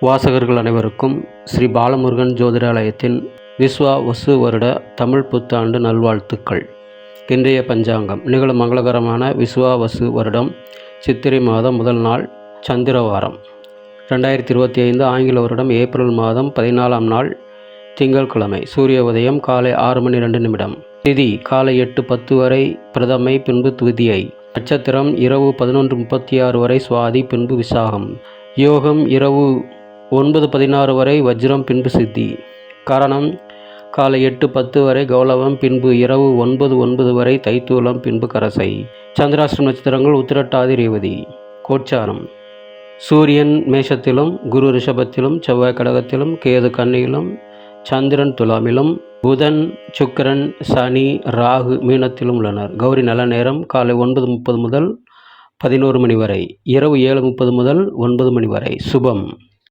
வாசகர்கள் அனைவருக்கும் ஸ்ரீ பாலமுருகன் ஜோதிடாலயத்தின் விஸ்வா வசு வருட தமிழ் புத்தாண்டு நல்வாழ்த்துக்கள். இன்றைய பஞ்சாங்கம் நிகழும் மங்களகரமான விஸ்வா வசு வருடம் சித்திரை மாதம் முதல் நாள் சந்திரவாரம். ரெண்டாயிரத்தி இருபத்தி ஐந்து ஆங்கில வருடம் ஏப்ரல் மாதம் பதினாலாம் நாள் திங்கட்கிழமை சூரிய உதயம் காலை ஆறு மணி ரெண்டு நிமிடம். திதி காலை எட்டு பத்து வரை பிரதமை பின்பு துதியை. நட்சத்திரம் இரவு பதினொன்று முப்பத்தி ஆறு வரை சுவாதி பின்பு விசாகம். யோகம் இரவு ஒன்பது பதினாறு வரை வஜ்ரம் பின்பு சித்தி. காரணம் காலை எட்டு பத்து வரை கௌலவம் பின்பு இரவு ஒன்பது ஒன்பது வரை தைத்தூலம் பின்பு கரசை. சந்திராஷ்டம் நட்சத்திரங்கள் உத்திரட்டாதி ரேவதி. கோச்சாரம். சூரியன் மேஷத்திலும் குரு ரிஷபத்திலும் செவ்வாய் கடகத்திலும் கேது கண்ணியிலும் சந்திரன் துலாமிலும் புதன் சுக்கரன் சனி ராகு மீனத்திலும் உள்ளனர். கௌரி நல்ல நேரம் காலை ஒன்பது முப்பது முதல் பதினோரு மணி வரை. இரவு ஏழு முப்பது முதல் ஒன்பது மணி வரை. சுபம்.